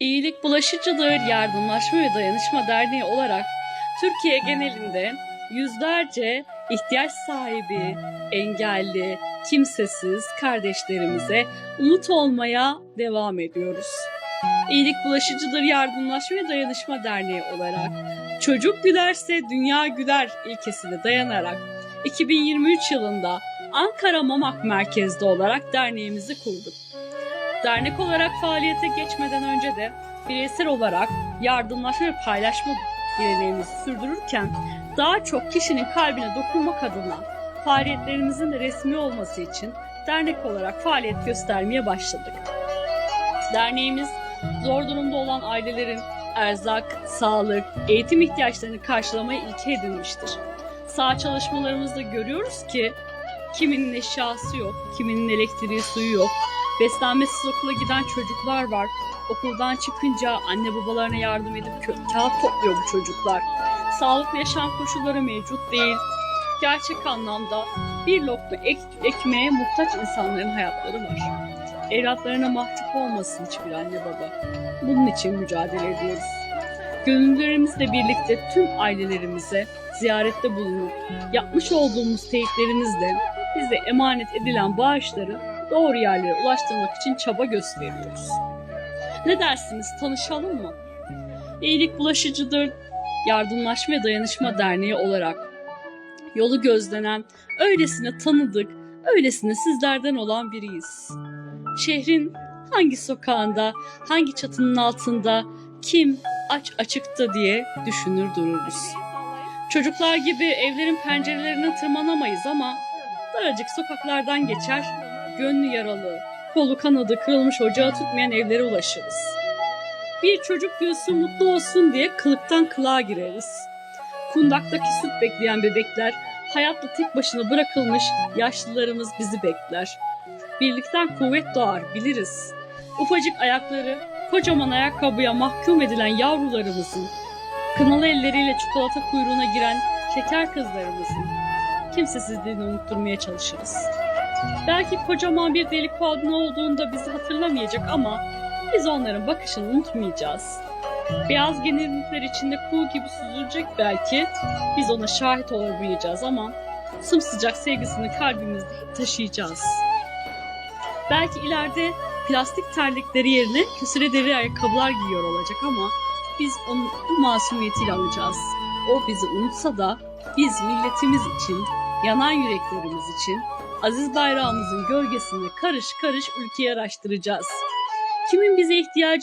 İyilik Bulaşıcıdır Yardımlaşma ve Dayanışma Derneği olarak Türkiye genelinde yüzlerce ihtiyaç sahibi, engelli, kimsesiz kardeşlerimize umut olmaya devam ediyoruz. İyilik Bulaşıcıdır Yardımlaşma ve Dayanışma Derneği olarak çocuk gülerse dünya güler ilkesine dayanarak 2023 yılında Ankara Mamak merkezde olarak derneğimizi kurduk. Dernek olarak faaliyete geçmeden önce de bireysel olarak yardımlaşma ve paylaşma geleneğimizi sürdürürken daha çok kişinin kalbine dokunmak adına faaliyetlerimizin de resmi olması için dernek olarak faaliyet göstermeye başladık. Derneğimiz zor durumda olan ailelerin erzak, sağlık, eğitim ihtiyaçlarını karşılamaya ilke edinmiştir. Sağ çalışmalarımızda görüyoruz ki kiminin eşyası yok, kiminin elektriği, suyu yok, Beslenmesiz okula giden çocuklar var. Okuldan çıkınca anne babalarına yardım edip kö- kağıt topluyor bu çocuklar. Sağlıklı yaşam koşulları mevcut değil. Gerçek anlamda bir lokma ek- ekmeğe muhtaç insanların hayatları var. Evlatlarına mahcup olmasın hiçbir anne baba. Bunun için mücadele ediyoruz. Gönüllülerimizle birlikte tüm ailelerimize ziyarette bulunup yapmış olduğumuz teyitlerimizle bize emanet edilen bağışları doğru yerlere ulaştırmak için çaba gösteriyoruz. Ne dersiniz? Tanışalım mı? İyilik Bulaşıcıdır Yardımlaşma ve Dayanışma Derneği olarak yolu gözlenen, öylesine tanıdık, öylesine sizlerden olan biriyiz. Şehrin hangi sokağında, hangi çatının altında, kim aç açıkta diye düşünür dururuz. Çocuklar gibi evlerin pencerelerine tırmanamayız ama daracık sokaklardan geçer, gönlü yaralı, kolu kanadı kırılmış ocağı tutmayan evlere ulaşırız. Bir çocuk gülsün mutlu olsun diye kılıktan kılığa gireriz. Kundaktaki süt bekleyen bebekler, hayatla tek başına bırakılmış yaşlılarımız bizi bekler. Birlikten kuvvet doğar biliriz. Ufacık ayakları kocaman ayakkabıya mahkum edilen yavrularımızın, kınalı elleriyle çikolata kuyruğuna giren şeker kızlarımızın kimsesizliğini unutturmaya çalışırız. Belki kocaman bir delik ne olduğunda bizi hatırlamayacak ama biz onların bakışını unutmayacağız. Beyaz gelinlikler içinde kuğu gibi süzülecek belki. Biz ona şahit olamayacağız ama sımsıcak sevgisini kalbimizde taşıyacağız. Belki ileride plastik terlikleri yerine küsüre deri ayakkabılar giyiyor olacak ama biz onu bu masumiyetiyle alacağız. O bizi unutsa da biz milletimiz için, yanan yüreklerimiz için aziz bayrağımızın gölgesinde karış karış ülkeyi araştıracağız. Kimin bize ihtiyacı